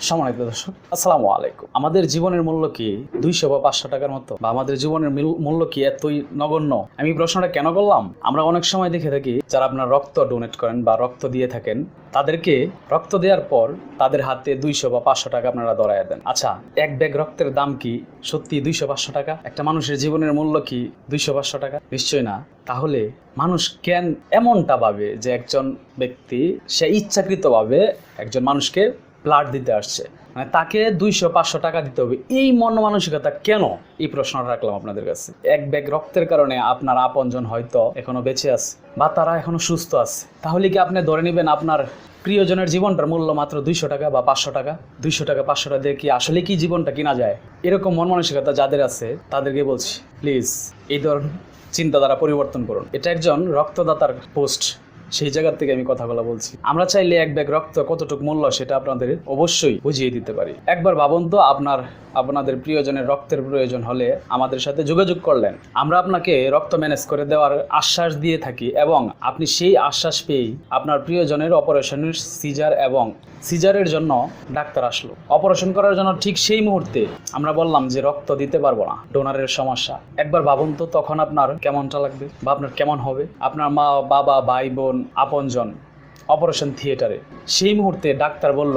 সম্মানিত দর্শক, আসসালামু আলাইকুম। আমাদের জীবনের মূল্য কি দুইশো বা পাঁচশো টাকার মতো? বা আমাদের জীবনের মিল- মূল্য কি এতই নগণ্য? আমি প্রশ্নটা কেন করলাম? আমরা অনেক সময় দেখে থাকি, যারা আপনার রক্ত ডোনেট করেন বা রক্ত দিয়ে থাকেন, তাদেরকে রক্ত দেওয়ার পর তাদের হাতে দুইশো বা পাঁচশো টাকা আপনারা ধরায় দেন। আচ্ছা এক ব্যাগ রক্তের দাম কি সত্যি দুইশো পাঁচশো টাকা? একটা মানুষের জীবনের মূল্য কি দুইশো পাঁচশো টাকা? নিশ্চয়ই না। তাহলে মানুষ কেন এমনটা ভাবে যে একজন ব্যক্তি সে ইচ্ছাকৃতভাবে একজন মানুষকে ব্লাড দিতে আসছে। মানে তাকে দুইশো, পাঁচশো টাকা দিতে হবে। এই মন মানসিকতা কেন? এই প্রশ্নটা রাখলাম আপনাদের কাছে। এক ব্যাগ রক্তের কারণে আপনার আপনজন হয়তো এখনও বেঁচে আছে বা তারা এখনও সুস্থ আছে। তাহলে কি আপনি ধরে নেবেন আপনার প্রিয়জনের জীবনটার মূল্য মাত্র দুইশো টাকা বা পাঁচশো টাকা? দুইশো টাকা, পাঁচশো টাকা দিয়ে কি আসলে কি জীবনটা কিনা যায়? এরকম মন মানসিকতা যাদের আছে, তাদেরকে বলছি প্লিজ এই ধরনের চিন্তাধারা পরিবর্তন করুন। এটা একজন রক্তদাতার পোস্ট সেই জায়গার থেকে আমি কথা বলা বলছি। আমরা চাইলে এক ব্যাগ রক্ত কতটুকু মূল্য সেটা আপনাদের অবশ্যই বুঝিয়ে দিতে পারি। একবার ভাবুন তো আপনার, আপনাদের প্রিয়জনের রক্তের প্রয়োজন হলে আমাদের সাথে যোগাযোগ করলেন। আমরা আপনাকে রক্ত ম্যানেজ করে দেওয়ার আশ্বাস দিয়ে থাকি এবং আপনি সেই আশ্বাস পেয়েই আপনার প্রিয়জনের অপারেশনের সিজার এবং সিজারের জন্য ডাক্তার আসলো। অপারেশন করার জন্য ঠিক সেই মুহূর্তে আমরা বললাম যে রক্ত দিতে পারব না, ডোনারের সমস্যা। একবার ভাবুন তো তখন আপনার কেমনটা লাগবে, বা আপনার কেমন হবে? আপনার মা, বাবা, ভাই, বোন, আপনজন অপারেশন থিয়েটারে। সেই মুহূর্তে ডাক্তার বলল,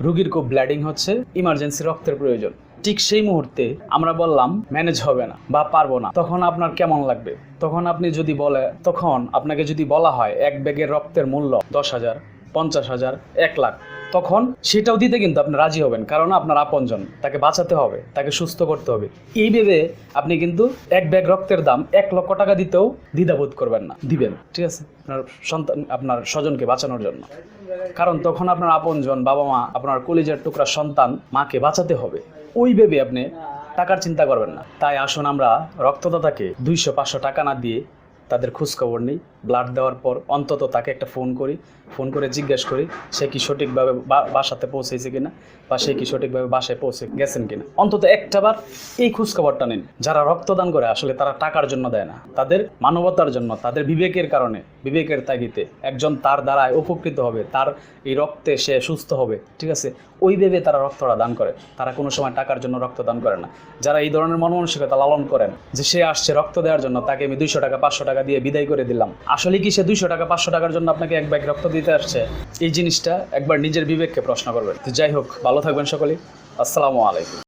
রুগীর খুব ব্লিডিং হচ্ছে, ইমার্জেন্সি রক্তের প্রয়োজন। ঠিক সেই মুহূর্তে আমরা বললাম, ম্যানেজ হবে না বা পারব না। তখন আপনার কেমন লাগবে? তখন আপনি যদি বলে, তখন আপনাকে যদি বলা হয়, এক ব্যাগের রক্তের মূল্য দশ হাজার, পঞ্চাশ হাজার, এক লাখ তখন সেটাও দিতে কিন্তু আপনি রাজি হবেন, কারণ আপনার আপনজন, তাকে বাঁচাতে হবে, তাকে সুস্থ করতে হবে। এই ভেবে আপনি কিন্তু এক ব্যাগ রক্তের দাম এক লক্ষ টাকা দিতেও দ্বিধাবোধ করবেন না, দিবেন, ঠিক আছে? আপনার সন্তান, আপনার স্বজনকে বাঁচানোর জন্য। কারণ তখন আপনার আপনজন বাবা মা আপনার কলিজার টুকরা সন্তান মাকে বাঁচাতে হবে। ওই ভেবে আপনি টাকার চিন্তা করবেন না। তাই আসুন আমরা রক্তদাতাকে দুইশো পাঁচশো টাকা না দিয়ে তাদের খোঁজখবর নিই। ব্লাড দেওয়ার পর অন্তত তাকে একটা ফোন করি, ফোন করে জিজ্ঞেস করি, সে কি সঠিকভাবে বাসাতে পৌঁছেছে কিনা বা সে কি সঠিকভাবে বাসায় পৌঁছে গেছেন কিনা। অন্তত একটাবার এই খোঁজখবরটা নিন। যারা রক্তদান করে আসলে তারা টাকার জন্য দেয় না। তাদের মানবতার জন্য, তাদের বিবেকের কারণে, বিবেকের তাগিতে একজন তার দ্বারায় উপকৃত হবে, তার এই রক্তে সে সুস্থ হবে, ঠিক আছে? ওই ভেবে তারা রক্তটা দান করে। তারা কোনো সময় টাকার জন্য রক্ত দান করে না। যারা এই ধরনের মনমানসিকতা লালন করেন যে সে আসছে রক্ত দেওয়ার জন্য, তাকে আমি দুইশো টাকা, পাঁচশো টাকা দিয়ে বিদায় করে দিলাম। আসলে কি সে দুইশো টাকা, পাঁচশো টাকার জন্য আপনাকে এক ব্যাগ রক্ত দিতে আসছে? এই জিনিসটা একবার নিজের বিবেককে প্রশ্ন করবেন। যাই হোক, ভালো থাকবেন সকলে আসসালামু আলাইকুম।